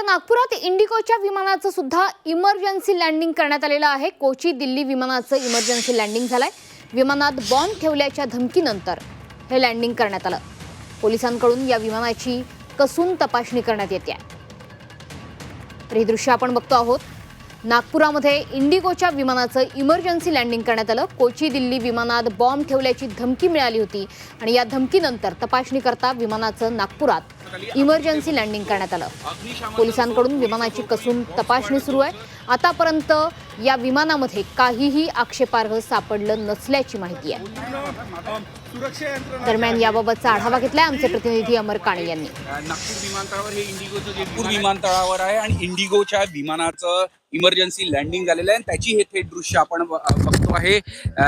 तर नागपुरात इंडिगोच्या विमानाचं सुद्धा इमर्जन्सी लँडिंग करण्यात आलेलं आहे. कोची दिल्ली विमानाचं इमर्जन्सी लँडिंग झालंय. विमानात बॉम्ब ठेवल्याच्या धमकीनंतर हे लँडिंग करण्यात आलं. पोलिसांकडून या विमानाची कसून तपासणी करण्यात येते. तर हे दृश्य आपण बघतो आहोत. नागपुरामध्ये इंडिगोच्या विमानाचं इमर्जन्सी लँडिंग करण्यात आलं. कोची दिल्ली विमानात बॉम्ब ठेवल्याची धमकी मिळाली होती आणि या धमकीनंतर तपासणी करता विमानाचं नागपुरात इमर्जन्सी लँडिंग करण्यात आलं. पोलिसांकडून विमानाची कसून तपासणी सुरू आहे. आतापर्यंत या विमानामध्ये काहीही आक्षेपार्ह सापडलं नसल्याची माहिती आहे. सुरक्षा यंत्रणा दरम्यान याबाबतचा आढावा घेतलाय आमचे प्रतिनिधी अमर काणे यांनी. नागपूर विमानतळावर हे इंडिगोचं विमानतळावर आहे आणि इंडिगोच्या विमानाचं इमर्जन्सी लँडिंग झालेलं आहे आणि त्याची हे थेट दृश्य आपण बघतो आहे.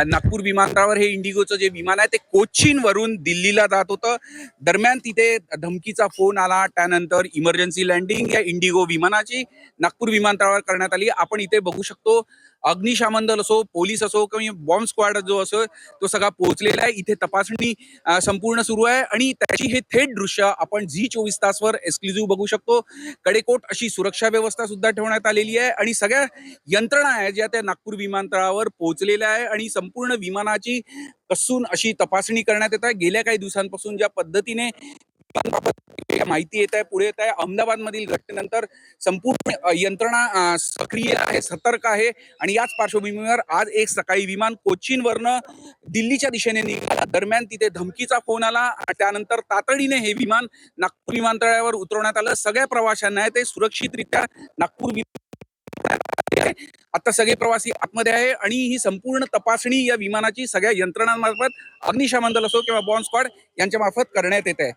नागपूर विमानतळावर हे इंडिगोचं जे विमान आहे ते कोचीन वरून दिल्लीला जात होतं. दरम्यान तिथे धमकीचा फोन आला त्यानंतर इमर्जन्सी लँडिंग या इंडिगो विमानाची नागपूर विमानतळावर करण्यात आली. आपण इथे बघू शकतो अग्निशामन दल असो पोलीस असो किंवा बॉम्ब स्क्वॉड जो असो तो सगळा पोहोचलेला आहे. इथे तपासणी संपूर्ण सुरू आहे आणि त्याची हे थेट दृश्य आपण झी चोवीस तासवर एक्सक्लुझिव्ह बघू शकतो. कडेकोट अशी सुरक्षा व्यवस्था सुद्धा ठेवण्यात आलेली आहे आणि सगळ्या यंत्रणा आहे ज्या त्या नागपूर विमानतळावर पोहोचलेल्या आहे आणि संपूर्ण विमानाची कसून अशी तपासणी करण्यात येत आहे. गेल्या काही दिवसांपासून ज्या पद्धतीने माहिती येत आहे पुढे येत आहे. अहमदाबाद मधील घटनेनंतर संपूर्ण यंत्रणा सक्रिय आहे सतर्क आहे. आणि याच पार्श्वभूमीवर आज एक सकाळी विमान कोचीनवरनं दिल्लीच्या दिशेने निघाला. दरम्यान तिथे धमकीचा फोन आला. त्यानंतर तातडीने हे विमान नागपूर विमानतळावर उतरवण्यात आलं. सगळ्या प्रवाशांना ते सुरक्षितरित्या नागपूर आता सगळे प्रवासी आतमध्ये आहे. आणि ही संपूर्ण तपासणी या विमानाची सगळ्या यंत्रणांमार्फत अग्निशमन दल असो किंवा बॉम्ब स्क्वॉड यांच्या मार्फत करण्यात येत आहे.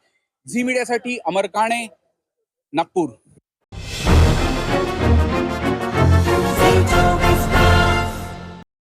झी मीडियासाठी अमर काणे नागपूर.